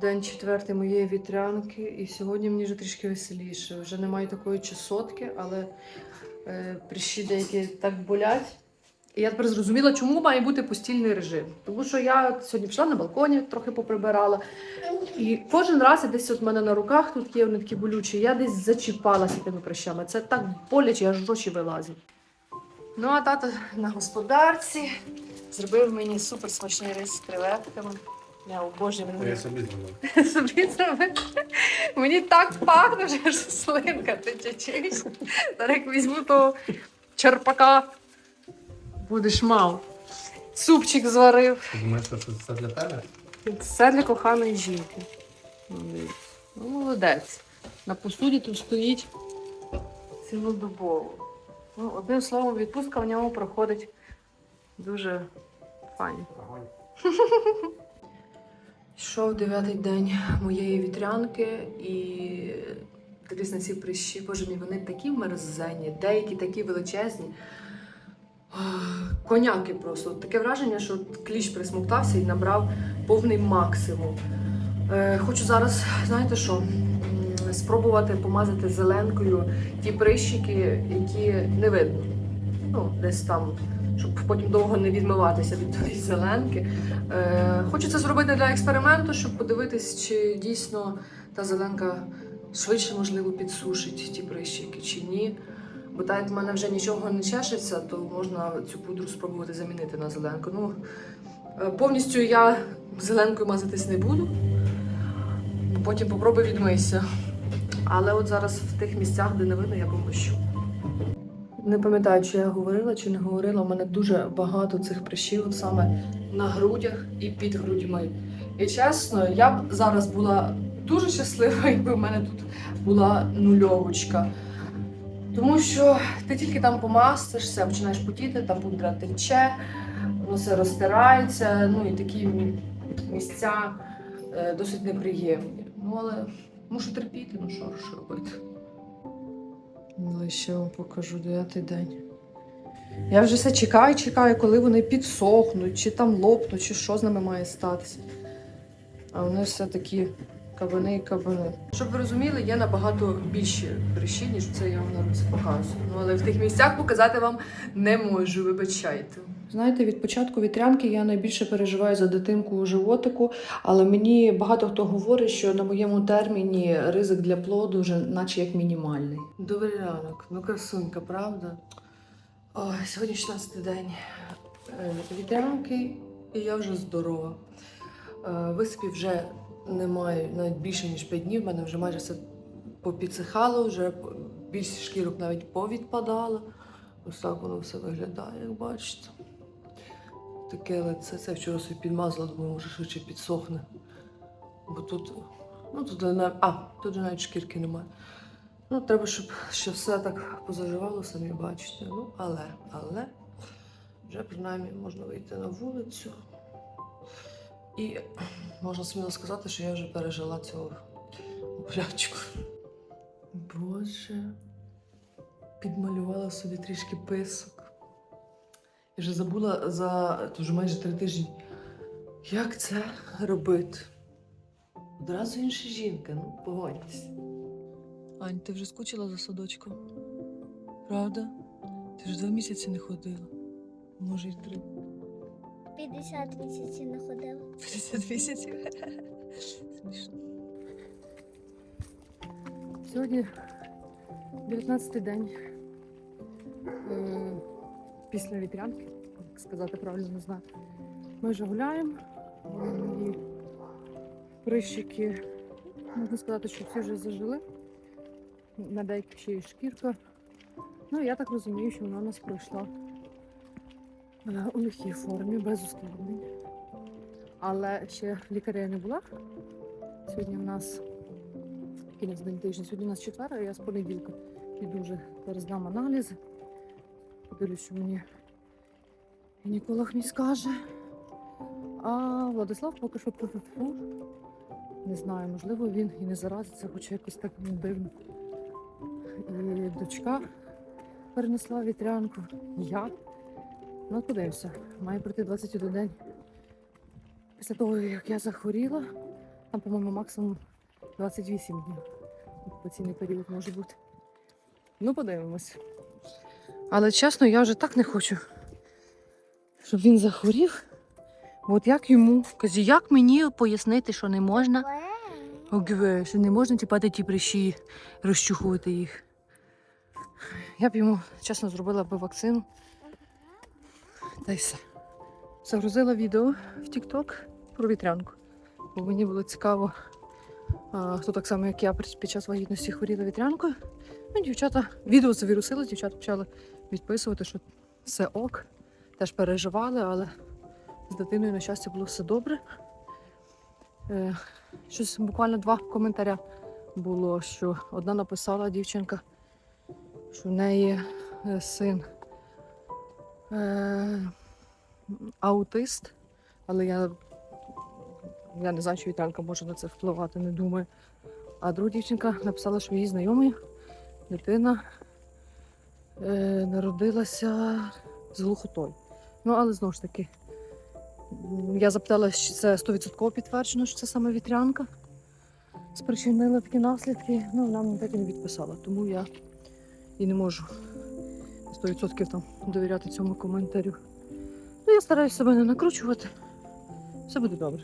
День четвертий моєї вітрянки, і сьогодні мені вже трішки веселіше. Вже немає такої чесотки, але е, прищі деякі так болять. І я тепер зрозуміла, чому має бути постільний режим. Тому що я сьогодні пішла на балконі, трохи поприбирала. І кожен раз я десь от мене на руках тут є вони такі болючі, я десь зачіпалася тими прищами. Це так боляче, аж гроші вилазять. Ну, а тато на господарці зробив мені супер смачний рис з креветками. Я обожнюю А він я собі зробив. собі зробив. Мені так пахне, вже аж слинка тече. Зараз як візьму того черпака. Будеш мав. Супчик зварив. Ти думаєш, що це все для тебе? Все для коханої жінки. Ну. Ну, молодець. На посуді тут стоїть цілодобово. Ну, одним словом, відпустка в ньому проходить дуже файно. Йшов дев'ятий день моєї вітрянки і дивлюсь на ці прищі, боже мій, вони такі мерзенні, деякі такі величезні. Коняки просто. Таке враження, що кліщ присмоктався і набрав повний максимум. Е, хочу зараз, знаєте що, спробувати помазати зеленкою ті прищики, які не видно. Ну, десь там, щоб потім довго не відмиватися від тої зеленки. Е, хочу це зробити для експерименту, щоб подивитись, чи дійсно та зеленка швидше, можливо, підсушить ті прищики чи ні. Бо так як в мене вже нічого не чешеться, то можна цю пудру спробувати замінити на зеленку. Ну, е, повністю я зеленкою мазатись не буду. Потім попробую відмийся. Але от зараз в тих місцях, де не видно, я помощу. Не пам'ятаю, чи я говорила, чи не говорила. У мене дуже багато цих прищів саме на грудях і під грудьми. І чесно, я б зараз була дуже щаслива, якби в мене тут була нульовочка. Тому що ти тільки там помастишся, починаєш потіти, там пудра тече, воно все розтирається, ну і такі місця е, досить неприємні. Ну, але мушу терпіти, ну що ж робити. Але ще вам покажу дев'ятий день. Я вже все чекаю, чекаю, коли вони підсохнуть, чи там лопнуть, чи що з ними має статися. А вони все такі кабани і кабани. Щоб ви розуміли, є набагато більші прищі, ніж це я вам на руці показую. Ну але в тих місцях показати вам не можу, вибачайте. Знаєте, від початку вітрянки я найбільше переживаю за дитинку у животику, але мені багато хто говорить, що на моєму терміні ризик для плоду вже наче як мінімальний. Добрий ранок, ну красунька, правда? Ой, сьогодні 16 день е, вітрянки, і я вже здорова. Е, Висипів вже немає навіть більше, ніж 5 днів. В мене вже майже все попідсихало, вже більше шкірок навіть повідпадало. Ось так воно все виглядає, як бачите. Таке лице, це вчора собі підмазала, думаю, може швидше підсохне. Бо тут, ну тут, а, тут навіть шкірки немає. Ну, треба, щоб ще все так позаживало, самі бачите. Ну, але, але вже принаймні можна вийти на вулицю. І можна сміло сказати, що я вже пережила цю болячку. Боже, підмалювала собі трішки писок. Я вже забула за вже майже три тижні, як це робити. Одразу інша жінка, ну погодьтесь. Ань, ти вже скучила за садочком? Правда? Ти ж два місяці не ходила. Може, й три. 50 місяців не ходила. 50 місяців. Смішно. Сьогодні 19-й день е, після вітрянки, як сказати правильно не знаю. Ми вже гуляємо. Мої прищики, можна сказати, що всі вже зажили. На деяких ще є шкірка. Ну, я так розумію, що вона у нас пройшла е, у легкій формі, без ускладнень. Але ще лікаря не була. Сьогодні в нас кінець день тижня. Сьогодні у нас четвер, а я з понеділка піду вже перездам аналізи. Подивлюсь, що мені гінеколог мій скаже. А Владислав поки що фу Не знаю, можливо, він і не заразиться, хоча якось так дивно. І дочка перенесла вітрянку. Я. Ну, подивимося. Має пройти 21 день після того, як я захворіла. Там, по-моєму, максимум 28 днів. Окупаційний період може бути. Ну, подивимось. Але чесно, я вже так не хочу, щоб він захворів. От як йому? Кажу, як мені пояснити, що не можна? Що не можна тіпати ті прищі, розчухувати їх. Я б йому, чесно, зробила би вакцину. Та й все. Загрузила відео в TikTok про вітрянку. Бо мені було цікаво, хто так само, як я під час вагітності хворіла вітрянкою. Ну, дівчата, відео завірусилось, дівчата почали відписувати, що все ок. Теж переживали, але з дитиною, на щастя, було все добре. Е, щось буквально два коментаря було, що одна написала дівчинка, що в неї е, син е, аутист, але я, я не знаю, чи вітанка може на це впливати, не думаю. А друга дівчинка написала, що її знайомий дитина е, народилася з глухотою. Ну, але знову ж таки, я запитала, чи це 100% підтверджено, що це саме вітрянка спричинила такі наслідки. Ну, вона мені так і не відписала, тому я і не можу 100% там довіряти цьому коментарю. Ну, я стараюся себе не накручувати. Все буде добре.